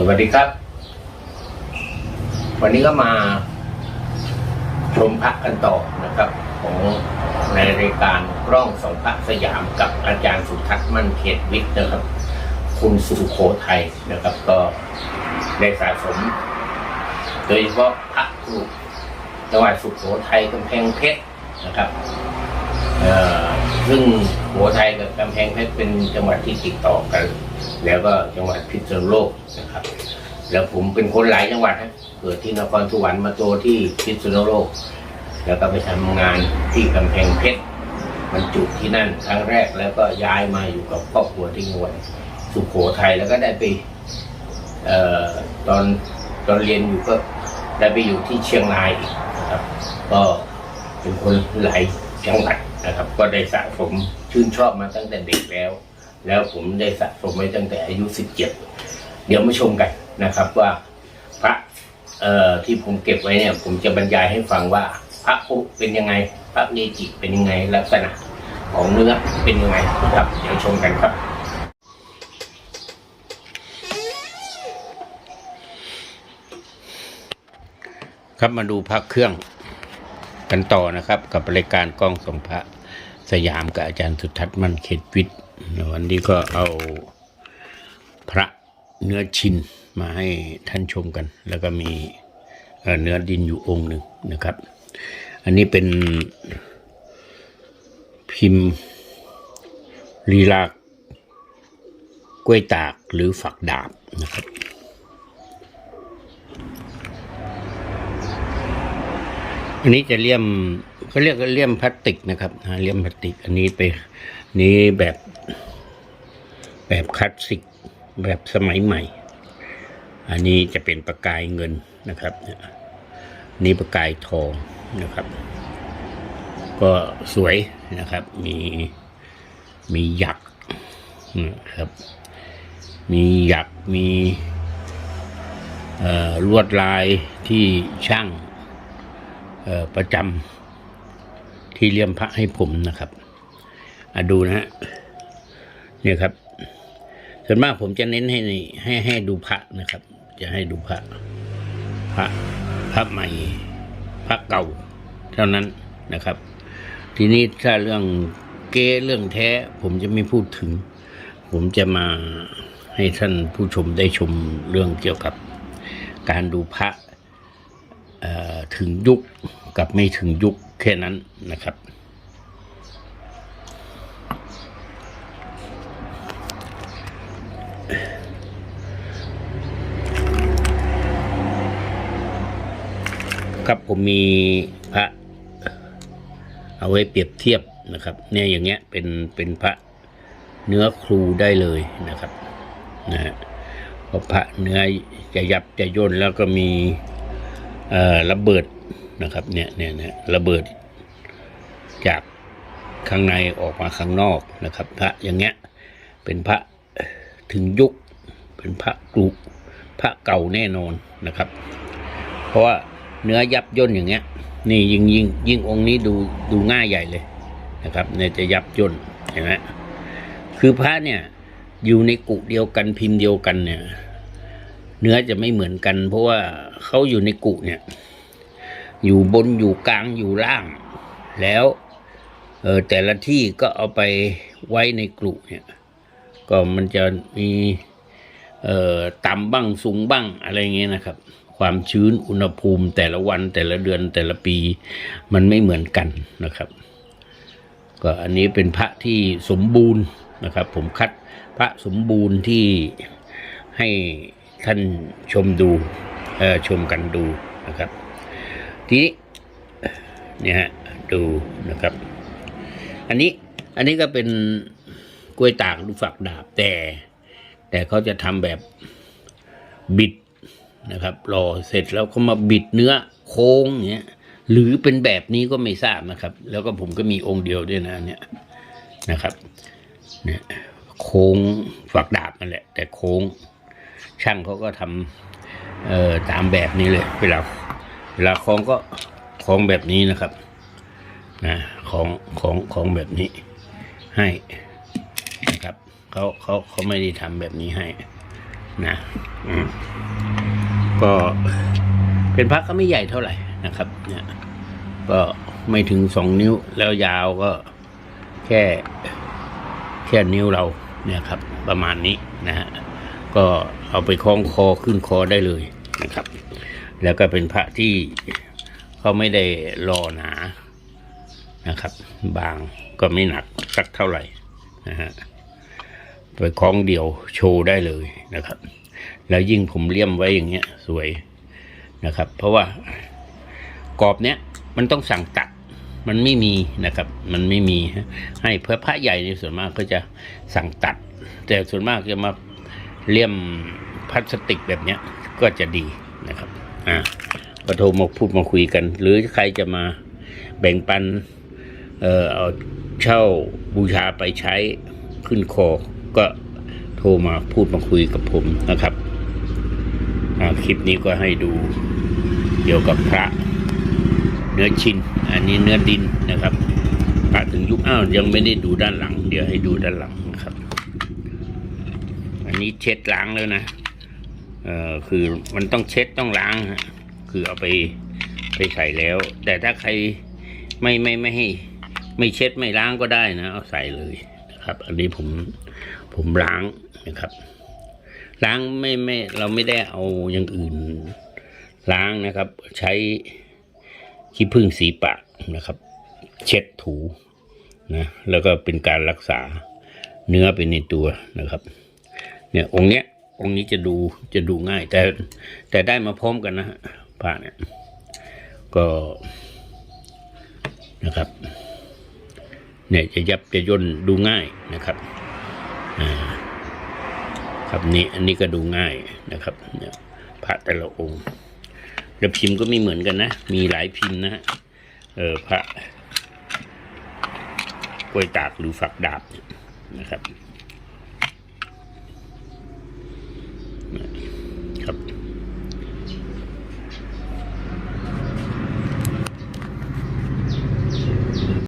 สวัสดีครับ วันนี้ก็มาชมพระกันต่อนะครับ ของในรายการกล้องสองพระสยามกับอาจารย์สุทัศน์มั่นเขตวิทย์นะครับ คุณสุโขทัยนะครับ ก็ได้สะสม โดยเฉพาะพระครูจังหวัดสุโขทัยกำแพงเพชรนะครับเอ่อซึ่ง สุโขทัยกับกำแพงเพชรเป็นจังหวัดที่ติดต่อกัน แล้วก็จังหวัดพิษณุโลกนะครับ แล้วผมเป็นคนหลายจังหวัดนะเกิดที่นครสวรรค์มาโตที่พิษณุโลก แล้วก็ไปทำงานที่กำแพงเพชรบรรจุที่นั่นครั้งแรกแล้วก็ย้ายมาอยู่กับครอบครัวที่จังหวัดสุโขทัยแล้วก็ได้ไปเอ่อตอนตอนเรียนอยู่ก็ได้ไปอยู่ที่เชียงรายนะครับ ก็เป็นคนหลายจังหวัดนะครับ ก็ได้สะสม ชื่นชอบมาตั้งแต่เด็กแล้ว แล้วผมได้สะสมไว้ตั้งแต่อายุสิบเจ็ดเดี๋ยวมาชมกันนะครับว่าพระเอ่อที่ผมเก็บไว้เนี่ย ผมจะบรรยายให้ฟังว่า พระพุเป็นยังไง พระเนจิเป็นยังไงลักษณะของเนื้อเป็นยังไงนะครับ เดี๋ยวชมกันครับครับมาดูพระเครื่องกันต่อนะครับ กับรายการกล้องสองพระ สยามกับอาจารย์สุทัศน์มันเขตวิทย์วันนี้ก็เอาพระเนื้อชินมาให้ท่านชมกัน แล้วก็มีเอ่อเนื้อดินอยู่องค์หนึ่งนะครับ อันนี้เป็นพิมพ์ลีลากล้วยตากหรือฝักดาบนะครับอันนี้จะเลี่ยม เขาเรียกเลี่ยมพลาสติกนะครับเลี่ยมพลาสติก อันนี้ไปนี้แบบแบบคลาสสิกแบบสมัยใหม่ อันนี้จะเป็นประกายเงินนะครับ นี่ประกายทองนะครับ ก็สวยนะครับ มีมีหยักนะครับ มีหยักมีลวดลายที่ช่างประจำ ที่เลี่ยมพระให้ผมนะครับอะดูนะฮะเนี่ยครับ ส่วนมากผมจะเน้นให้ให้ให้ดูพระนะครับ จะให้ดูพระ พระพระใหม่ พระเก่า เท่านั้นนะครับ ทีนี้ถ้าเรื่องเก้เรื่องแท้ ผมจะไม่พูดถึง ผมจะมาให้ท่านผู้ชมได้ชมเรื่องเกี่ยวกับการดูพระถึงยุคกับไม่ถึงยุค แค่นั้นนะครับ ครับผมมีพระเอาไว้เปรียบเทียบนะครับ เนี่ยอย่างเงี้ยเป็นเป็นพระเนื้อครูได้เลยนะครับนะฮะพระพระเนื้อจะยับจะย่นแล้วก็มีเอ่อระเบิด นะครับเนี่ยเนี่ยเนี่ยระเบิดจากข้างในออกมาข้างนอกนะครับ พระอย่างเงี้ยเป็นพระถึงยุค เป็นพระกรุพระเก่าแน่นอนนะครับ เพราะว่าเนื้อยับย่นอย่างเงี้ย นี่ยิ่งยิ่งยิ่งองค์นี้ดูดูง่ายใหญ่เลยนะครับเนี่ยจะยับย่นเห็นไหมคือพระเนี่ยอยู่ในกุเดียวกันพิมพ์เดียวกันเนี่ย เนื้อจะไม่เหมือนกัน เพราะว่าเขาอยู่ในกุเนี่ย อยู่บนอยู่กลางอยู่ล่าง แล้วเออแต่ละที่ก็เอาไปไว้ในกลุ่เนี่ย ก็มันจะมีเอ่อต่ำบ้างสูงบ้างอะไรเงี้ยนะครับ ความชื้นอุณหภูมิแต่ละวันแต่ละเดือนแต่ละปีมันไม่เหมือนกันนะครับ ก็อันนี้เป็นพระที่สมบูรณ์นะครับ ผมคัดพระสมบูรณ์ที่ให้ท่านชมดูชมกันดูนะครับ ทีนี้เนี่ยฮะดูนะครับ อันนี้อันนี้ก็เป็นกล้วยตากลูกฝักดาบแต่ แต่เขาจะทำแบบบิดนะครับรอเสร็จแล้วเขามาบิดเนื้อโค้งอย่างเงี้ยหรือเป็นแบบนี้ก็ไม่ทราบนะครับ แล้วก็ผมก็มีองค์เดียวด้วยนะเนี่ยนะครับเนี่ยโค้งฝักดาบนั่นแหละ แต่โค้งช่างเขาก็ทำเอ่อตามแบบนี้เลย เวลา เวลาคล้องก็คล้องแบบนี้นะครับนะของของของแบบนี้ให้นะครับเขาเขาเขาไม่ได้ทำแบบนี้ให้นะอืมก็เป็นพระก็ไม่ใหญ่เท่าไหร่นะครับ เนี่ย ก็ไม่ถึงสองนิ้วแล้วยาวก็แค่แค่นิ้วเราเนี่ยครับ ประมาณนี้นะฮะก็เอาไปคล้องคอขึ้นคอได้เลยนะครับ แล้วก็เป็นพระที่เขาไม่ได้รอหนานะครับ บางก็ไม่หนักสักเท่าไหร่นะฮะไปคล้องเดียวโชว์ได้เลยนะครับ แล้วยิ่งผมเลี่ยมไว้อย่างเงี้ยสวยนะครับ เพราะว่ากรอบเนี้ยมันต้องสั่งตัดมันไม่มีนะครับ มันไม่มีให้เพื่อพระใหญ่ในส่วนมากก็จะสั่งตัด แต่ส่วนมากจะมาเลี่ยมพลาสติกแบบเนี้ยก็จะดีนะครับ อ่าก็โทรมาพูดมาคุยกัน หรือใครจะมาแบ่งปัน เอ่อเอาเช่าบูชาไปใช้ขึ้นคอ ก็โทรมาพูดมาคุยกับผมนะครับคลิปนี้ก็ให้ดูเกี่ยวกับพระเนื้อชิน อันนี้เนื้อดินนะครับพระถึงยุคอ้าวยังไม่ได้ดูด้านหลัง เดี๋ยวให้ดูด้านหลังนะครับ อันนี้เช็ดล้างแล้วนะ เอ่อคือมันต้องเช็ดต้องล้างฮะคือเอาไปไปใส่แล้ว แต่ถ้าใครไม่ไม่ไม่ให้ ไม่เช็ดไม่ล้างก็ได้นะ เอาใส่เลยนะครับ อันนี้ผมผมล้างนะครับ ล้างไม่ไม่เราไม่ได้เอาอย่างอื่นล้างนะครับ ใช้ขี้ผึ้งสีปากนะครับ เช็ดถูนะแล้วก็เป็นการรักษาเนื้อเป็นในตัวนะครับ เนี่ยองค์เนี้ย องค์นี้จะดูจะดูง่าย แต่แต่ได้มาพร้อมกันนะฮะพระเนี่ย ก็นะครับ เนี่ยจะยับจะย่นดูง่ายนะครับครับนี่อันนี้ก็ดูง่ายนะครับเนี่ยพระแต่ละองค์แล้วพิมพ์ก็ไม่เหมือนกันนะ มีหลายพิมพ์นะเออพระกล้วยตากหรือฝักดาบนะครับ